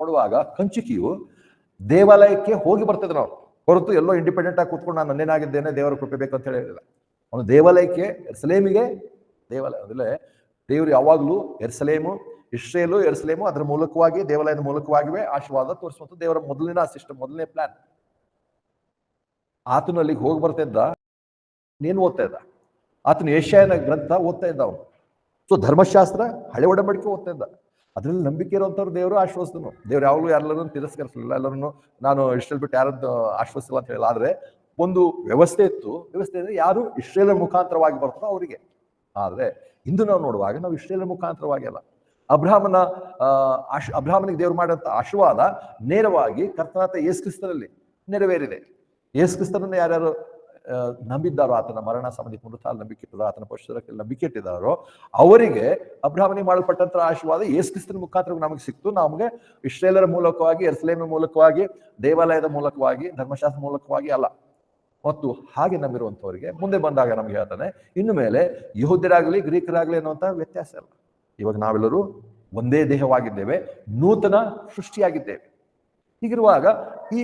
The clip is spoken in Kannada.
ನೋಡುವಾಗ ಕಂಚಿಕಿಯು ದೇವಾಲಯಕ್ಕೆ ಹೋಗಿ ಬರ್ತಿದ್ರು ನಾವು. ಹೊರತು ಎಲ್ಲೋ ಇಂಡಿಪೆಂಡೆಂಟ್ ಆಗಿ ಕೂತ್ಕೊಂಡು ನಾನು ನನ್ನೇನಾಗಿದ್ದೇನೆ, ದೇವರ ಕೃಪೆ ಬೇಕು ಅಂತ ಹೇಳಿರಲಿಲ್ಲ ಅವನು ದೇವಾಲಯಕ್ಕೆ, ಎರ್ಸಲೇಮಿಗೆ ದೇವಾಲಯ ಅಂದ್ರೆ ದೇವರು ಯಾವಾಗಲೂ ಎರ್ಸಲೇಮು, ಇಸ್ರೇಲು, ಎರ್ಸಲೇಮು ಅದರ ಮೂಲಕವಾಗಿ ದೇವಾಲಯದ ಮೂಲಕವಾಗಿಯೇ ಆಶೀರ್ವಾದ ತೋರಿಸುವಂಥ ದೇವರ ಮೊದಲಿನ ಸಿಸ್ಟಮ್, ಮೊದಲನೇ ಪ್ಲಾನ್ ಆತನು ಅಲ್ಲಿಗೆ ಹೋಗಿ ಬರ್ತಾ ಇದ್ದ, ನೀನು ಓದ್ತಾ ಇದ್ದ. ಆತನು ಏಷ್ಯಾನ ಗ್ರಂಥ ಓದ್ತಾ ಇದ್ದ ಅವನು. ಸೊ ಧರ್ಮಶಾಸ್ತ್ರ ಹಳೆ ಒಡಂಬಡಿಕೆ ಓದ್ತಾ ಇದ್ದ. ಅದ್ರಲ್ಲಿ ನಂಬಿಕೆ ಇರುವಂಥವ್ರು ದೇವರು ಆಶ್ವಾಸನು. ದೇವ್ರು ಯಾವಾಗಲೂ ಎಲ್ಲರನ್ನು ತಿರಸ್ಕರಿಸಲಿಲ್ಲ. ಎಲ್ಲರನ್ನು ನಾನು ಇಷ್ಟಲ್ಲಿ ಬಿಟ್ಟು ಯಾರನ್ನು ಆಶ್ವಾಸಿಲ್ಲ ಅಂತ ಹೇಳಿಲ್ಲ. ಆದರೆ ಒಂದು ವ್ಯವಸ್ಥೆ ಇತ್ತು. ವ್ಯವಸ್ಥೆ ಅಂದರೆ ಯಾರು ಇಸ್ರೇಲರ ಮುಖಾಂತರವಾಗಿ ಬರ್ತಾರೋ ಅವರಿಗೆ. ಆದರೆ ಇಂದು ನಾವು ನೋಡುವಾಗ ನಾವು ಇಸ್ರೇಲರ ಮುಖಾಂತರವಾಗಿ ಅಲ್ಲ. ಅಬ್ರಾಹ್ಮನ ಆಶ್, ಅಬ್ರಾಹ್ಮನಿಗೆ ದೇವರು ಮಾಡಿದಂಥ ಆಶೀರ್ವಾದ ನೇರವಾಗಿ ಕರ್ತನಾಥ ಯೇಸುಕ್ರಿಸ್ತನಲ್ಲಿ ನೆರವೇರಿದೆ. ಯೇಸು ಕ್ರಿಸ್ತನನ್ನು ಯಾರ್ಯಾರು ನಂಬಿದ್ದಾರೋ ಆತನ ಮರಣ ಸಂಬಂಧಿ ಪುನರುತ್ಥಾನ ನಂಬಿಕೆ ಇಟ್ಟಿದ್ದಾರೋ ಆತನ ಪಶುರಕ್ಕೆ ನಂಬಿಕೆ ಇಟ್ಟಿದ್ದಾರೋ ಅವರಿಗೆ ಅಬ್ರಾಹ್ಮಣಿ ಮಾಡಲ್ಪಟ್ಟಂತಹ ಆಶೀರ್ವಾದ ಯೇಸು ಕ್ರಿಸ್ತನ ಮುಖಾಂತರ ನಮಗೆ ಸಿಕ್ತು. ನಮಗೆ ಇಸ್ರೇಲರ ಮೂಲಕವಾಗಿ ಎರ್ಸಲೇಮಿನ ಮೂಲಕವಾಗಿ, ದೇವಾಲಯದ ಮೂಲಕವಾಗಿ, ಧರ್ಮಶಾಸ್ತ್ರ ಮೂಲಕವಾಗಿ ಅಲ್ಲ. ಮತ್ತು ಹಾಗೆ ನಂಬಿರುವಂಥವರಿಗೆ ಮುಂದೆ ಬಂದಾಗ ನಮ್ಗೆ ಹೇಳ್ತಾನೆ, ಇನ್ನು ಮೇಲೆ ಯಹೂದ್ಯರಾಗಲಿ, ಗ್ರೀಕರಾಗಲಿ ಅನ್ನುವಂಥ ವ್ಯತ್ಯಾಸ ಇಲ್ಲ. ಇವಾಗ ನಾವೆಲ್ಲರೂ ಒಂದೇ ದೇಹವಾಗಿದ್ದೇವೆ, ನೂತನ ಸೃಷ್ಟಿಯಾಗಿದ್ದೇವೆ. ಹೀಗಿರುವಾಗ ಈ